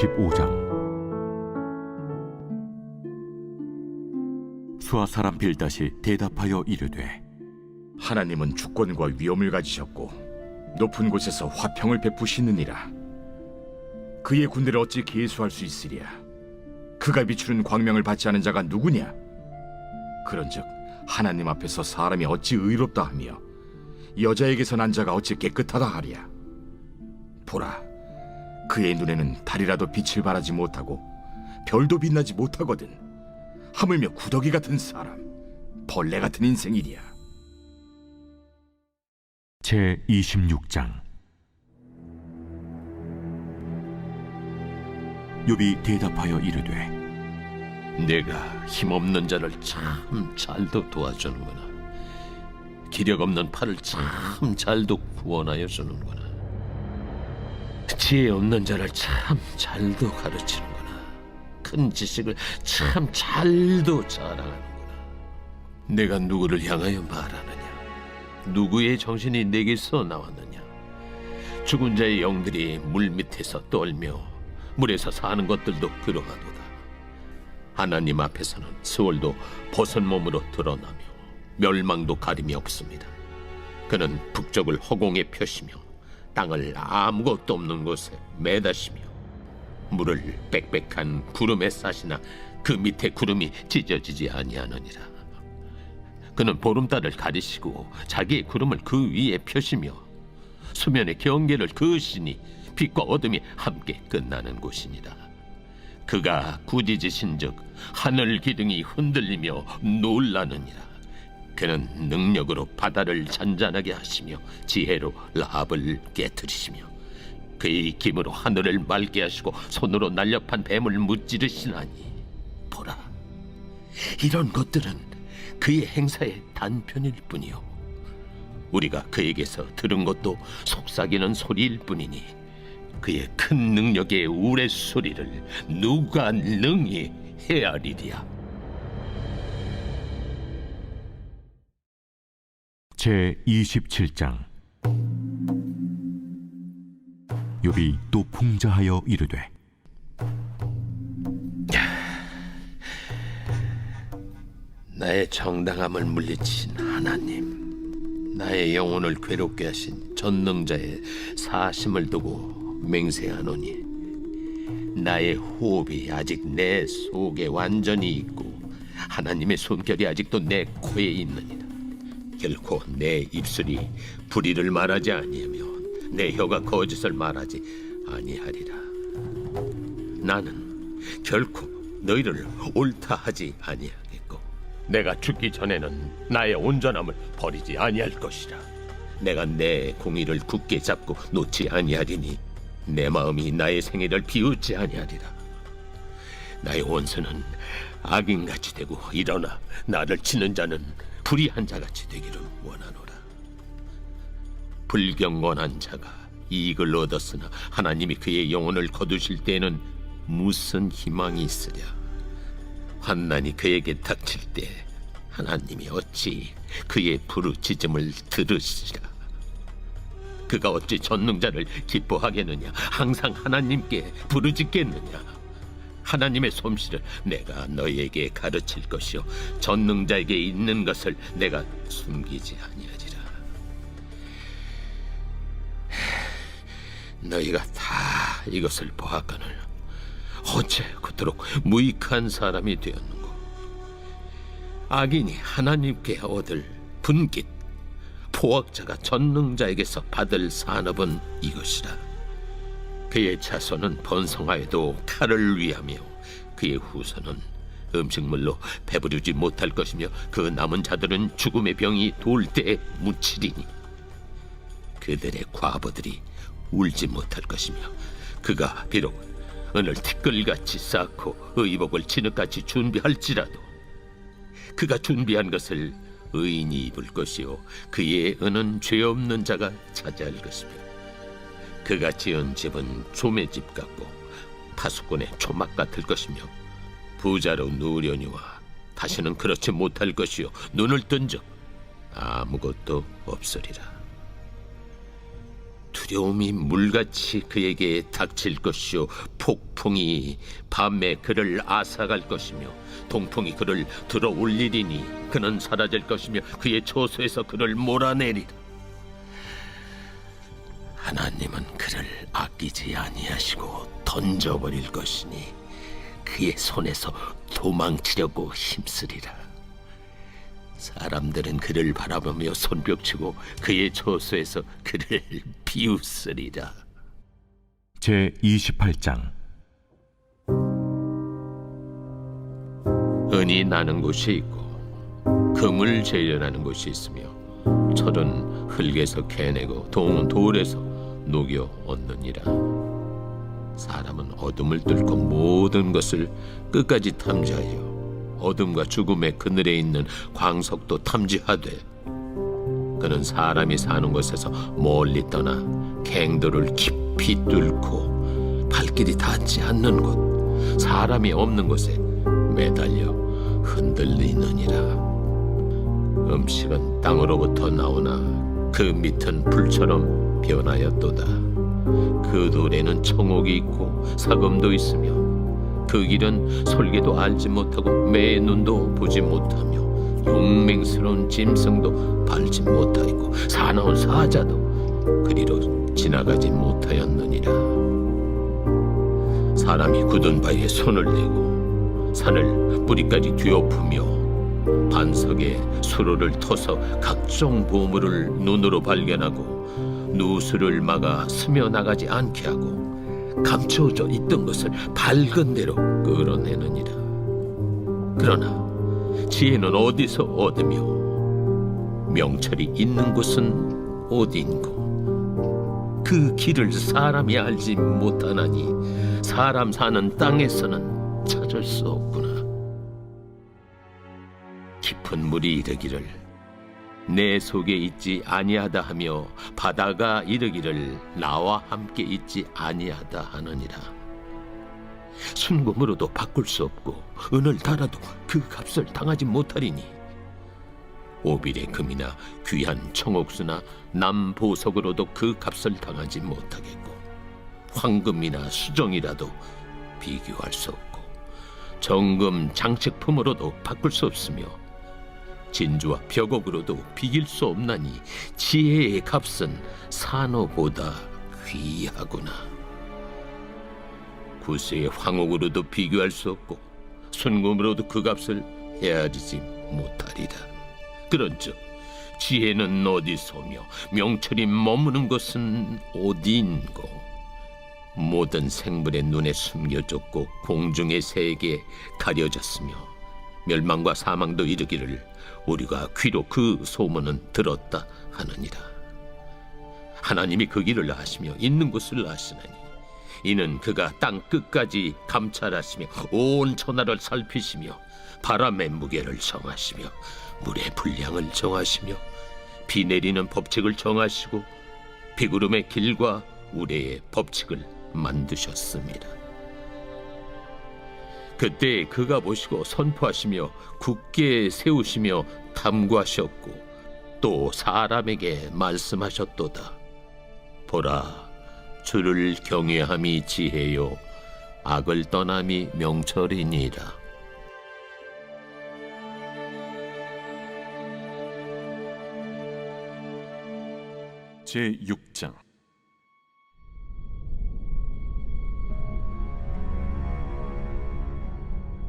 제 25장 수아 사람 빌닷이 대답하여 이르되 하나님은 주권과 위엄을 가지셨고 높은 곳에서 화평을 베푸시느니라. 그의 군대를 어찌 계수할 수 있으랴? 그가 비추는 광명을 받지 않은 자가 누구냐? 그런즉 하나님 앞에서 사람이 어찌 의롭다 하며 여자에게서 난 자가 어찌 깨끗하다 하랴? 보라, 그의 눈에는 달이라도 빛을 발하지 못하고 별도 빛나지 못하거든. 하물며 구더기 같은 사람, 벌레 같은 인생이랴. 제 26장 욥이 대답하여 이르되 내가 힘없는 자를 참 잘도 도와주는구나. 기력 없는 팔을 참 잘도 구원하여 주는구나. 지혜 없는 자를 참 잘도 가르치는구나. 큰 지식을 참 잘도 자랑하는구나. 내가 누구를 향하여 말하느냐? 누구의 정신이 내게서 나왔느냐? 죽은 자의 영들이 물 밑에서 떨며 물에서 사는 것들도 그러하도다. 하나님 앞에서는 스월도 벗은 몸으로 드러나며 멸망도 가림이 없습니다. 그는 북쪽을 허공에 펴시며 땅을 아무것도 없는 곳에 매다시며 물을 빽빽한 구름에 싸시나 그 밑에 구름이 찢어지지 아니하느니라. 그는 보름달을 가리시고 자기의 구름을 그 위에 펴시며 수면의 경계를 그으시니 빛과 어둠이 함께 끝나는 곳이니라. 그가 꾸짖으신즉 하늘 기둥이 흔들리며 놀라느니라. 그는 능력으로 바다를 잔잔하게 하시며 지혜로 라합을 깨뜨리시며 그의 힘으로 하늘을 맑게 하시고 손으로 날렵한 뱀을 무찌르시나니 보라 이런 것들은 그의 행사의 단편일 뿐이요 우리가 그에게서 들은 것도 속삭이는 소리일 뿐이니 그의 큰 능력의 우레소리를 누가 능히 헤아리랴 제 27장 욥이 또 풍자하여 이르되 나의 정당함을 물리친 하나님, 나의 영혼을 괴롭게 하신 전능자의 사심을 두고 맹세하노니, 나의 호흡이 아직 내 속에 완전히 있고 하나님의 손결이 아직도 내 코에 있느니라. 결코 내 입술이 불의를 말하지 아니하며 내 혀가 거짓을 말하지 아니하리라. 나는 결코 너희를 옳다 하지 아니하겠고 내가 죽기 전에는 나의 온전함을 버리지 아니할 것이라 내가 내 공의를 굳게 잡고 놓지 아니하리니 내 마음이 나의 생애를 비웃지 아니하리라 나의 원수는 악인같이 되고 일어나 나를 치는 자는 불의한 자같이 되기를 원하노라. 불경건한 자가 이익을 얻었으나 하나님이 그의 영혼을 거두실 때에는 무슨 희망이 있으랴? 환난이 그에게 닥칠 때 하나님이 어찌 그의 부르짖음을 들으시라 그가 어찌 전능자를 기뻐하겠느냐? 항상 하나님께 부르짖겠느냐 하나님의 솜씨를 내가 너희에게 가르칠 것이요. 전능자에게 있는 것을 내가 숨기지 아니하리라. 너희가 다 이것을 보았거늘 어째 그토록 무익한 사람이 되었는고? 악인이 하나님께 얻을 분깃 포악자가 전능자에게서 받을 산업은 이것이라 그의 자손은 번성하여도 칼을 위하며 그의 후손은 음식물로 배부르지 못할 것이며 그 남은 자들은 죽음의 병이 돌 때에 묻히리니 그들의 과부들이 울지 못할 것이며 그가 비록 은을 티끌같이 쌓고 의복을 진흙같이 준비할지라도 그가 준비한 것을 의인이 입을 것이요 그의 은은 죄 없는 자가 차지할 것이며 그가 지은 집은 조매집 같고 파수꾼의 초막 같을 것이며 부자로 누려니와 다시는 그렇지 못할 것이요. 눈을 뜬적 아무것도 없으리라. 두려움이 물같이 그에게 닥칠 것이요. 폭풍이 밤에 그를 앗아갈 것이며 동풍이 그를 들어 올리리니 그는 사라질 것이며 그의 초소에서 그를 몰아내리라 하나님은 그를 아끼지 아니하시고 던져버릴 것이니 그의 손에서 도망치려고 힘쓰리라. 사람들은 그를 바라보며 손뼉치고 그의 초소에서 그를 비웃으리라. 제 28장. 은이 나는 곳이 있고 금을 재련하는 곳이 있으며 철은 흙에서 캐내고 동은 돌에서 녹여 얻느니라. 사람은 어둠을 뚫고 모든 것을 끝까지 탐지하여 어둠과 죽음의 그늘에 있는 광석도 탐지하되 그는 사람이 사는 곳에서 멀리 떠나 갱도를 깊이 뚫고 발길이 닿지 않는 곳 사람이 없는 곳에 매달려 흔들리느니라. 음식은 땅으로부터 나오나 그 밑은 불처럼 변하였도다. 그 돌에는 청옥이 있고 사금도 있으며 그 길은 솔개도 알지 못하고 매 눈도 보지 못하며 용맹스러운 짐승도 밟지 못하였고 사나운 사자도 그리로 지나가지 못하였느니라. 사람이 굳은 바위에 손을 대고 산을 뿌리까지 뒤엎으며 반석에 수로를 터서 각종 보물을 눈으로 발견하고 누수를 막아 스며 나가지 않게 하고 감춰져 있던 것을 밝은 대로 끌어내느니라. 그러나 지혜는 어디서 얻으며 명철이 있는 곳은 어디인고 그 길을 사람이 알지 못하나니 사람 사는 땅에서는 찾을 수 없구나. 깊은 물이 이르기를 내 속에 있지 아니하다 하며 바다가 이르기를 나와 함께 있지 아니하다 하느니라. 순금으로도 바꿀 수 없고 은을 달아도 그 값을 당하지 못하리니. 오빌의 금이나 귀한 청옥수나 남 보석으로도 그 값을 당하지 못하겠고 황금이나 수정이라도 비교할 수 없고 정금 장식품으로도 바꿀 수 없으며 진주와 벽옥으로도 비길 수 없나니 지혜의 값은 산호보다 귀하구나. 구세의 황옥으로도 비교할 수 없고 순금으로도 그 값을 헤아리지 못하리라. 그런즉 지혜는 어디서며 명철이 머무는 것은 어디인고? 모든 생물의 눈에 숨겨졌고 공중의 새에게 가려졌으며 멸망과 사망도 이르기를 우리가 귀로 그 소문은 들었다 하느니라. 하나님이 그 길을 아시며 있는 곳을 아시나니 이는 그가 땅 끝까지 감찰하시며 온 천하를 살피시며 바람의 무게를 정하시며 물의 분량을 정하시며 비 내리는 법칙을 정하시고 비구름의 길과 우레의 법칙을 만드셨습니다. 그때 그가 보시고 선포하시며 굳게 세우시며 탐구하셨고 또 사람에게 말씀하셨도다. 보라, 주를 경외함이 지혜요, 악을 떠남이 명철이니라. 제 6장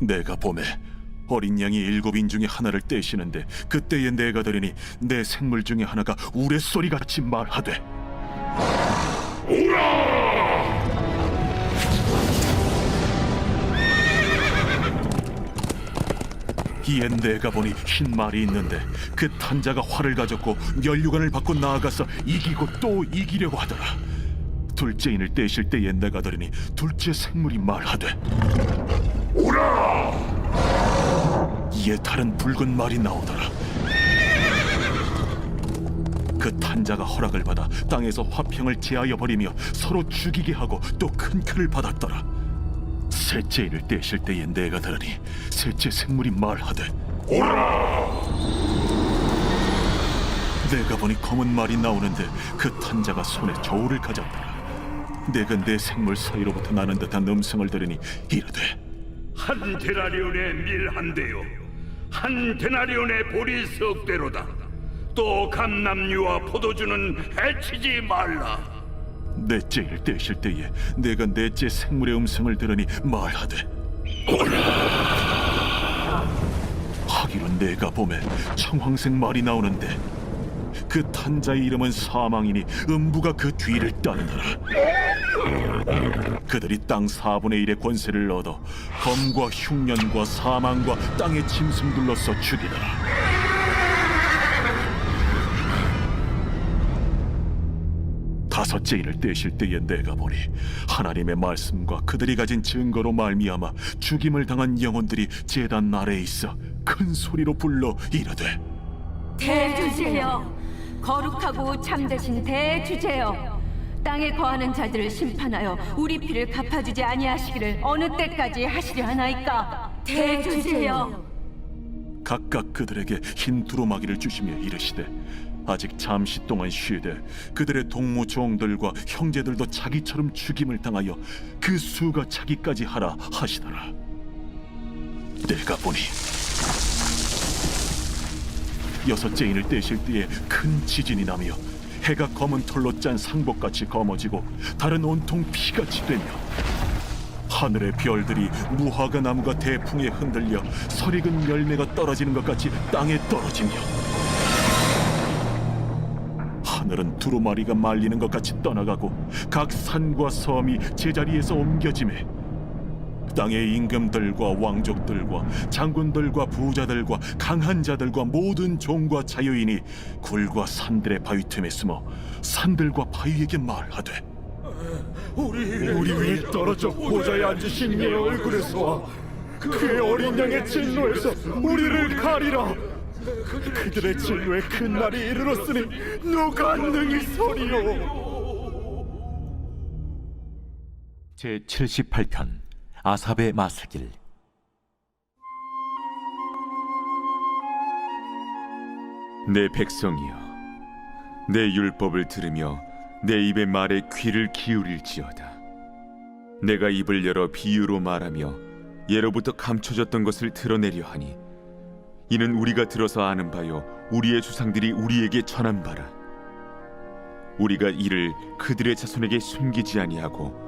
내가 봄에 어린 양이 일곱인 중에 하나를 떼시는데 그때에 내가 들으니 내 생물 중에 하나가 우레소리 같이 말하되 이에 내가 보니 흰 말이 있는데 그 탄자가 활을 가졌고 면류관을 받고 나아가서 이기고 또 이기려고 하더라. 둘째인을 떼실 때에 내가 들으니 둘째 생물이 말하되 이에 다른 붉은 말이 나오더라. 그 탄자가 허락을 받아 땅에서 화평을 제하여 버리며 서로 죽이게 하고 또큰 큰을 받았더라. 셋째 인을 떼실 때에 내가 들으니 셋째 생물이 말하되! 내가 보니 검은 말이 나오는데 그 탄자가 손에 저울을 가졌더라. 내가 내 생물 사이로부터 나는 듯한 음성을 들으니 이르되 한 데나리온의 밀 한 대요. 한 데나리온의 보리 석 대로다. 또 감남류와 포도주는 해치지 말라. 넷째 일 떼실 때에 내가 넷째 생물의 음성을 들으니 말하되 하기로 내가 봄에 청황색 말이 나오는데 그 탄자의 이름은 사망이니 음부가 그 뒤를 따르더라 그들이 땅 4분의 1의 권세를 얻어 검과 흉년과 사망과 땅의 짐승들로서 죽이더라. 다섯째 인을 떼실 때에 내가 보니 하나님의 말씀과 그들이 가진 증거로 말미암아 죽임을 당한 영혼들이 제단 아래에 있어 큰 소리로 불러 이르되 대주제여 거룩하고 참되신 대주제여 땅에 거하는 자들을 심판하여 우리 피를 갚아주지 아니하시기를 어느 때까지 하시려 하나이까? 대주제여 각각 그들에게 흰 두루마기를 주시며 이르시되 아직 잠시 동안 쉬되 그들의 동무 종들과 형제들도 자기처럼 죽임을 당하여 그 수가 차기까지 하라 하시더라. 내가 보니 여섯째 인을 떼실 때에 큰 지진이 나며 해가 검은 털로 짠 상복같이 검어지고 다른 온통 피같이 되며 하늘의 별들이 무화과 나무가 대풍에 흔들려 설익은 열매가 떨어지는 것 같이 땅에 떨어지며 하늘은 두루마리가 말리는 것 같이 떠나가고 각 산과 섬이 제자리에서 옮겨짐에 땅의 임금들과 왕족들과 장군들과 부자들과 강한 자들과 모든 종과 자유인이 굴과 산들의 바위 틈에 숨어 산들과 바위에게 말하되 우리 위에 떨어져 보좌에 앉으신 이의 얼굴에서와 그의 어린 양의 진노에서 우리를 가리라. 그들의 진노의 큰 날이 이르렀으니 누가 능히 서리요? 제 78편 아삽의 마스길. 내 백성이여 내 율법을 들으며 내 입의 말에 귀를 기울일지어다. 내가 입을 열어 비유로 말하며 예로부터 감춰졌던 것을 드러내려 하니 이는 우리가 들어서 아는 바요 우리의 조상들이 우리에게 전한 바라. 우리가 이를 그들의 자손에게 숨기지 아니하고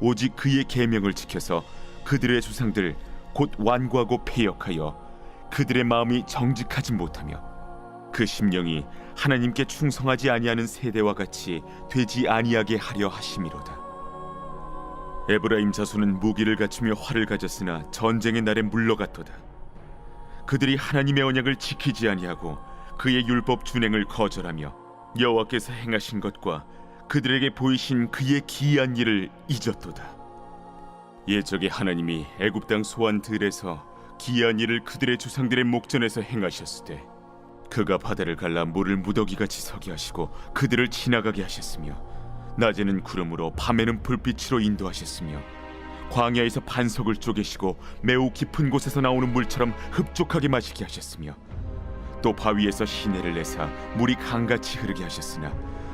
오직 그의 계명을 지켜서 그들의 조상들 곧 완고하고 패역하여 그들의 마음이 정직하지 못하며 그 심령이 하나님께 충성하지 아니하는 세대와 같이 되지 아니하게 하려 하심이로다. 에브라임 자손은 무기를 갖추며 활을 가졌으나 전쟁의 날에 물러갔도다. 그들이 하나님의 언약을 지키지 아니하고 그의 율법 준행을 거절하며 여호와께서 행하신 것과 그들에게 보이신 그의 기이한 일을 잊었도다. 예적의 하나님이 애굽 땅 소환 들에서 기이한 일을 그들의 조상들의 목전에서 행하셨으되 그가 바다를 갈라 물을 무더기같이 서게 하시고 그들을 지나가게 하셨으며 낮에는 구름으로 밤에는 불빛으로 인도하셨으며 광야에서 반석을 쪼개시고 매우 깊은 곳에서 나오는 물처럼 흡족하게 마시게 하셨으며 또 바위에서 시내를 내사 물이 강같이 흐르게 하셨으나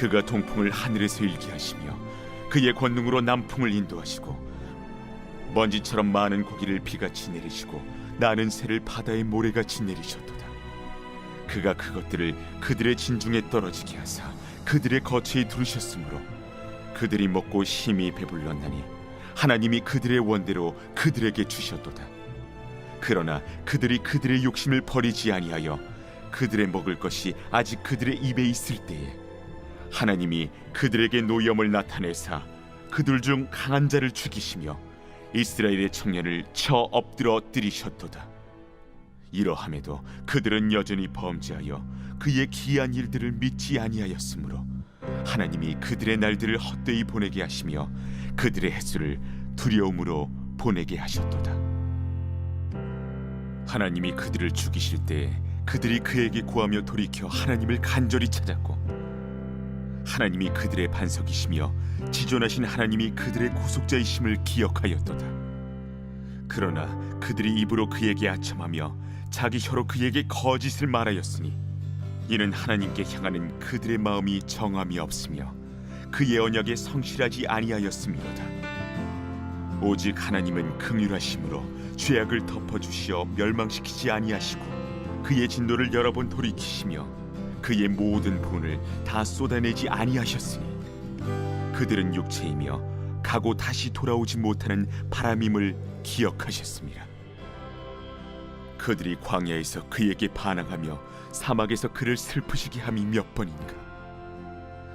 그가 동풍을 하늘에서 일게 하시며 그의 권능으로 남풍을 인도하시고 먼지처럼 많은 고기를 비같이 내리시고 나는 새를 바다의 모래같이 내리셨도다. 그가 그것들을 그들의 진중에 떨어지게 하사 그들의 거처에 두르셨으므로 그들이 먹고 심히 배불렀나니 하나님이 그들의 원대로 그들에게 주셨도다. 그러나 그들이 그들의 욕심을 버리지 아니하여 그들의 먹을 것이 아직 그들의 입에 있을 때에 하나님이 그들에게 노염을 나타내사 그들 중 강한 자를 죽이시며 이스라엘의 청년을 쳐 엎드러 뜨리셨도다. 이러함에도 그들은 여전히 범죄하여 그의 기이한 일들을 믿지 아니하였으므로 하나님이 그들의 날들을 헛되이 보내게 하시며 그들의 횟수를 두려움으로 보내게 하셨도다. 하나님이 그들을 죽이실 때 그들이 그에게 구하며 돌이켜 하나님을 간절히 찾았고 하나님이 그들의 반석이시며 지존하신 하나님이 그들의 구속자이심을 기억하였도다. 그러나 그들이 입으로 그에게 아첨하며 자기 혀로 그에게 거짓을 말하였으니 이는 하나님께 향하는 그들의 마음이 정함이 없으며 그의 언약에 성실하지 아니하였음이로다. 오직 하나님은 긍휼하심으로 죄악을 덮어주시어 멸망시키지 아니하시고 그의 진노를 여러 번 돌이키시며 그의 모든 본을 다 쏟아내지 아니하셨으니 그들은 육체이며 가고 다시 돌아오지 못하는 바람임을 기억하셨습니다. 그들이 광야에서 그에게 반항하며 사막에서 그를 슬프시게 함이 몇 번인가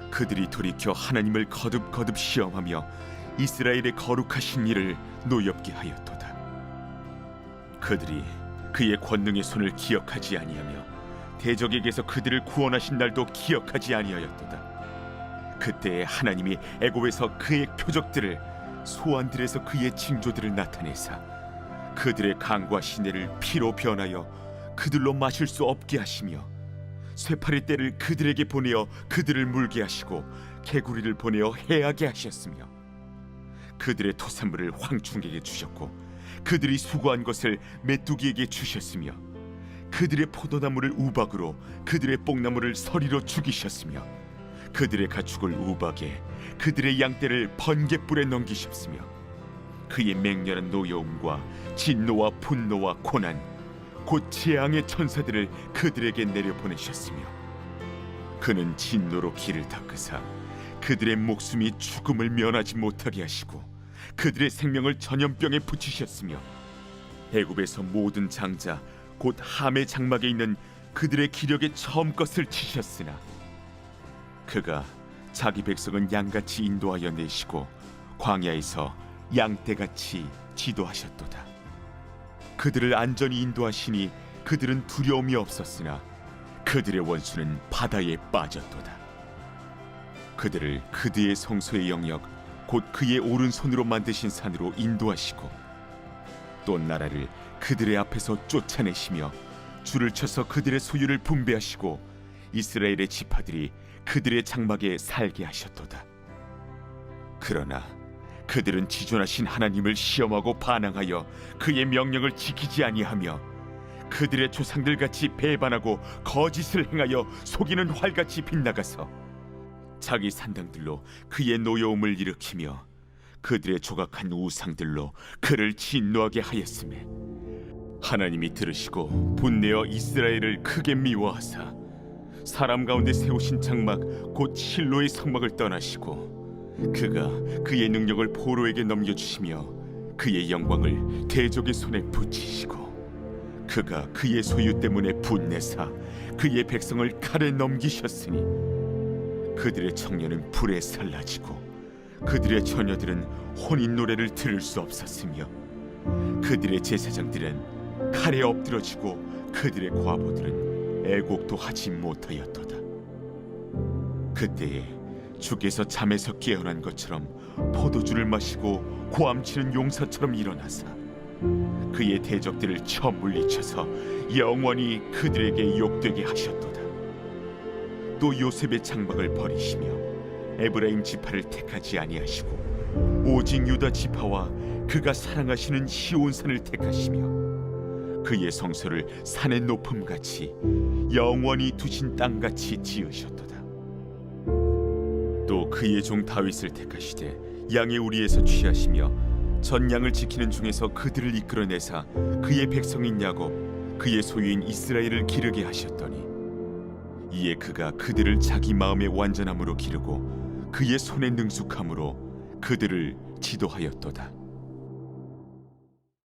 그들이 돌이켜 하나님을 거듭거듭 시험하며 이스라엘의 거룩하신 일을 노엽게 하였도다 그들이 그의 권능의 손을 기억하지 아니하며 대적에게서 그들을 구원하신 날도 기억하지 아니하였도다. 그때에 하나님이 애굽에서 그의 표적들을 소환들에서 그의 징조들을 나타내사 그들의 강과 시내를 피로 변하여 그들로 마실 수 없게 하시며 쇠파리 떼를 그들에게 보내어 그들을 물게 하시고 개구리를 보내어 해하게 하셨으며 그들의 토산물을 황충에게 주셨고 그들이 수고한 것을 메뚜기에게 주셨으며 그들의 포도나무를 우박으로 그들의 뽕나무를 서리로 죽이셨으며 그들의 가축을 우박에 그들의 양떼를 번갯불에 넘기셨으며 그의 맹렬한 노여움과 진노와 분노와 고난 곧 재앙의 천사들을 그들에게 내려보내셨으며 그는 진노로 길을 닦으사 그들의 목숨이 죽음을 면하지 못하게 하시고 그들의 생명을 전염병에 붙이셨으며 애굽에서 모든 장자 곧 함의 장막에 있는 그들의 기력에 처음 것을 치셨으나 그가 자기 백성은 양같이 인도하여 내시고 광야에서 양떼같이 지도하셨도다. 그들을 안전히 인도하시니 그들은 두려움이 없었으나 그들의 원수는 바다에 빠졌도다. 그들을 그들의 성소의 영역 곧 그의 오른손으로 만드신 산으로 인도하시고 또 나라를 그들의 앞에서 쫓아내시며 줄을 쳐서 그들의 소유를 분배하시고 이스라엘의 지파들이 그들의 장막에 살게 하셨도다. 그러나 그들은 지존하신 하나님을 시험하고 반항하여 그의 명령을 지키지 아니하며 그들의 조상들 같이 배반하고 거짓을 행하여 속이는 활같이 빗나가서 자기 산당들로 그의 노여움을 일으키며 그들의 조각한 우상들로 그를 진노하게 하였음에 하나님이 들으시고 분내어 이스라엘을 크게 미워하사 사람 가운데 세우신 장막 곧 실로의 성막을 떠나시고 그가 그의 능력을 포로에게 넘겨주시며 그의 영광을 대적의 손에 붙이시고 그가 그의 소유 때문에 분내사 그의 백성을 칼에 넘기셨으니 그들의 청년은 불에 살라지고 그들의 처녀들은 혼인 노래를 들을 수 없었으며 그들의 제사장들은 칼에 엎드러지고 그들의 과부들은 애곡도 하지 못하였도다. 그때에 주께서 잠에서 깨어난 것처럼 포도주를 마시고 고함치는 용사처럼 일어나사 그의 대적들을 쳐 물리쳐서 영원히 그들에게 욕되게 하셨도다. 또 요셉의 장막을 버리시며 에브라임 지파를 택하지 아니하시고 오직 유다 지파와 그가 사랑하시는 시온산을 택하시며 그의 성소를 산의 높음 같이 영원히 두신 땅 같이 지으셨도다. 또 그의 종 다윗을 택하시되 양의 우리에서 취하시며 전 양을 지키는 중에서 그들을 이끌어내사 그의 백성인 야곱 그의 소유인 이스라엘을 기르게 하셨더니 이에 그가 그들을 자기 마음의 완전함으로 기르고 그의 손의 능숙함으로 그들을 지도하였도다.